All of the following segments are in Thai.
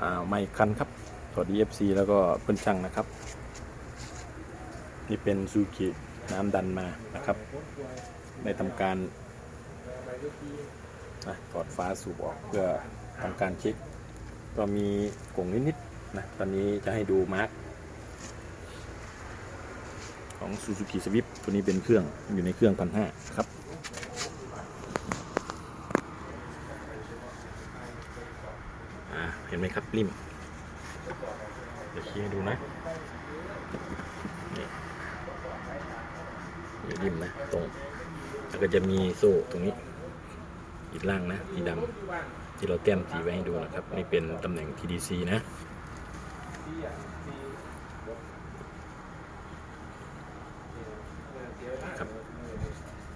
อ่าไม่คันครับ สวัสดี FC แล้วก็เพื่อนช่างนะครับ นี่เป็นซูกิน้ำดันมานะครับได้ทำการนะถอดฟ้าสูบออกเพื่อทำการเช็คก็มีกล่งนิดๆนะตอนนี้จะให้ดูมาร์กของ Suzuki Swift ตัวนี้เป็นเครื่องอยู่ในเครื่องพันห้าครับ อ่า เห็นไหมครับริมเดี๋ยวชี้ให้ดูนะนี่นี่ริมนะตรงแล้วก็จะมีโซ่ตรงนี้อีกล่างนะสีดำที่เราแต้มสีไว้ให้ดูนะครับนี่เป็นตำแหน่ง TDC นะครับ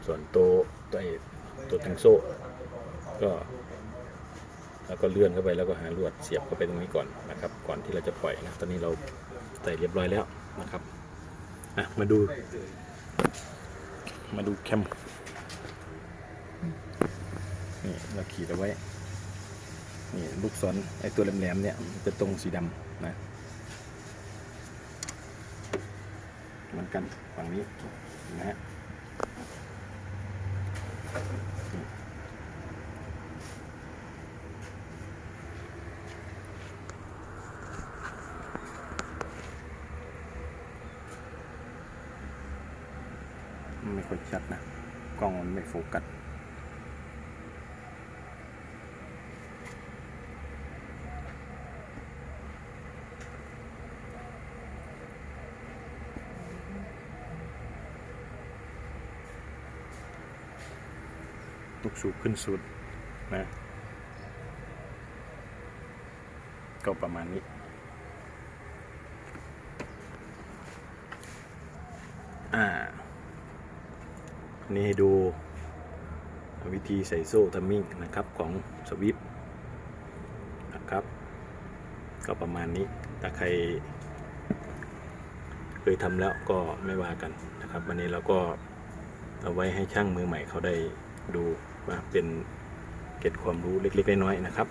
ส่วนตัวตัวตัวถึงโซ่ก็ แล้วก็เลื่อนเข้าไปแล้วก็หาลวดเสียบเข้าไปตรงนี้ก่อนนะครับ ก่อนที่เราจะปล่อยนะ ตอนนี้เราใส่เรียบร้อยแล้วนะครับอะมาดู มาดูแคมนี่เราขีดเอาไว้นี่ลูกศรไอตัวแหลมๆเนี่ยจะตรงสีดำนะเหมือนกันฝั่งนี้นะฮะ ค่อยชัดนะ กล้องมันไม่โฟกัสลูกสูบขึ้นสุดนะ ก็ประมาณนี้ อ่า นี่ให้ดูวิธีใส่โซ่ทัมมิ่งนะครับของสวิฟนะครับ ก็ประมาณนี้ ถ้าใคร เคยทำแล้วก็ไม่ว่ากันนะครับ วันนี้เราก็เอาไว้ให้ช่างมือใหม่เขาได้ดูว่าเป็นเกร็ดความรู้เล็กๆน้อยๆนะครับ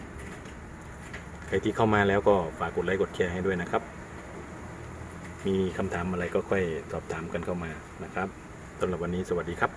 ใครที่เข้ามาแล้วก็ฝากกดไลค์กดแชร์ให้ด้วยนะครับ มีคำถามอะไรก็ค่อยสอบถามกันเข้ามานะครับสำหรับวันนี้สวัสดีครับ